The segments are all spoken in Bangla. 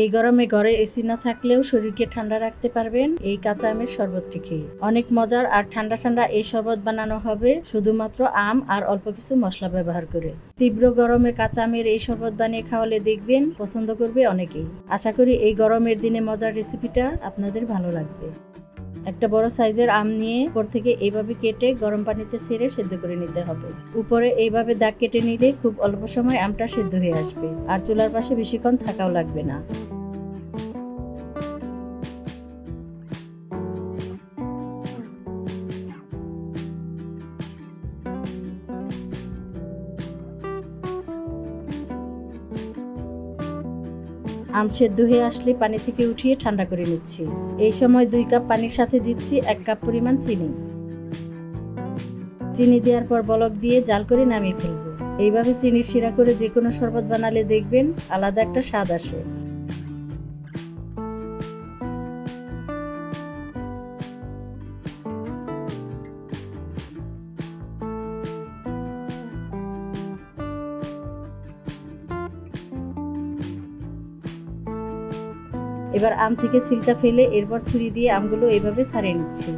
এই গরমে ঘরে এসি না থাকলেও শরীরকে ঠান্ডা রাখতে পারবেন এই কাঁচা আমের শরবতটি খেয়ে অনেক মজার আর ঠান্ডা ঠান্ডা এই শরবত বানানো হবে, শুধুমাত্র আম আর অল্প কিছু মশলা ব্যবহার করে। তীব্র গরমে কাঁচা আমের এই শরবত বানিয়ে খাওয়ালে দেখবেন পছন্দ করবে অনেকেই। আশা করি এই গরমের দিনে মজার রেসিপিটা আপনাদের ভালো লাগবে। একটা বড় সাইজের আম নিয়ে উপর থেকে এইভাবে কেটে গরম পানিতে ছেড়ে সেদ্ধ করে নিতে হবে। উপরে এইভাবে দাগ কেটে নিলে খুব অল্প সময় আমটা সেদ্ধ হয়ে আসবে, আর চুলার পাশে বেশিক্ষণ থাকাও লাগবে না। আম সেদ্ধ হয়ে আসলে পানি থেকে উঠিয়ে ঠান্ডা করে নিচ্ছি। এই সময় দুই কাপ পানির সাথে দিচ্ছি এক কাপ পরিমাণ চিনি। চিনি দেওয়ার পর বলক দিয়ে জাল করে নামিয়ে ফেলব। এইভাবে চিনির শিরা করে যে কোনো শরবত বানালে দেখবেন আলাদা একটা স্বাদ আসে। এবার আম থেকে ছিলকা ফেলে এরপর ছুরি দিয়ে আমগুলো এভাবে ছাড়িয়ে নিচ্ছি।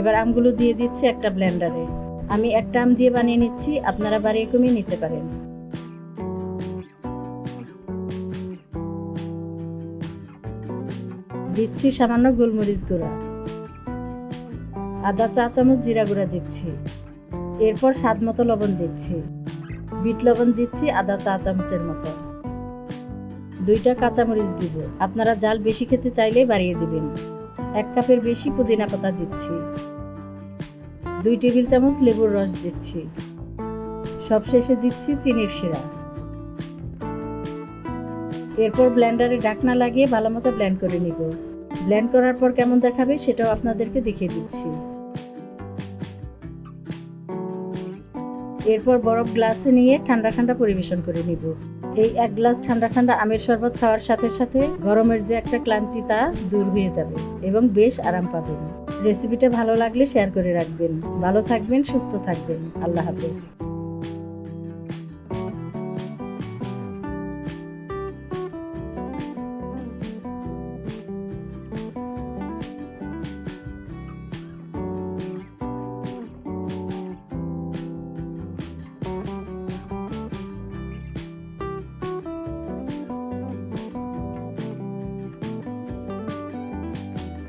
এবার আমগুলো দিয়ে দিচ্ছি একটা ব্লেন্ডারে। আমি একটা আম দিয়ে বানিয়ে নিচ্ছি, আপনারা বাড়িয়ে কমিয়ে নিতে পারেন। দিচ্ছি সামান্য গোলমরিচ গুঁড়া। আদা চা চামচ জিরা গুঁড়া দিচ্ছি। এরপর স্বাদ মতো লবণ দিচ্ছি। বিট লবণ দিচ্ছি আদা চা চামচের মতো। দুইটা কাঁচামরিচ দিব। আপনারা জাল বেশি খেতে চাইলে বাড়িয়ে দিবেন। এক কাপের বেশি পুদিনা পাতা দিচ্ছি। দুই টেবিল চামচ লেবুর রস দিচ্ছি। সবশেষে দিচ্ছি চিনির শিরা। এরপর ব্লেন্ডারে ডাকনা লাগিয়ে ভালো মতো ব্লেন্ড করে নিব। ব্লেন্ড করার পর কেমন দেখাবে সেটাও আপনাদেরকে দেখিয়ে দিচ্ছি। এরপর বরফ গ্লাসে নিয়ে ঠান্ডা ঠান্ডা পরিবেশন করে নিব। এই এক গ্লাস ঠান্ডা ঠান্ডা আমের শরবত খাওয়ার সাথে সাথে গরমের যে একটা ক্লান্তি তা দূর হয়ে যাবে এবং বেশ আরাম পাবেন। রেসিপিটা ভালো লাগলে শেয়ার করে রাখবেন। ভালো থাকবেন, সুস্থ থাকবেন। আল্লাহ হাফেজ।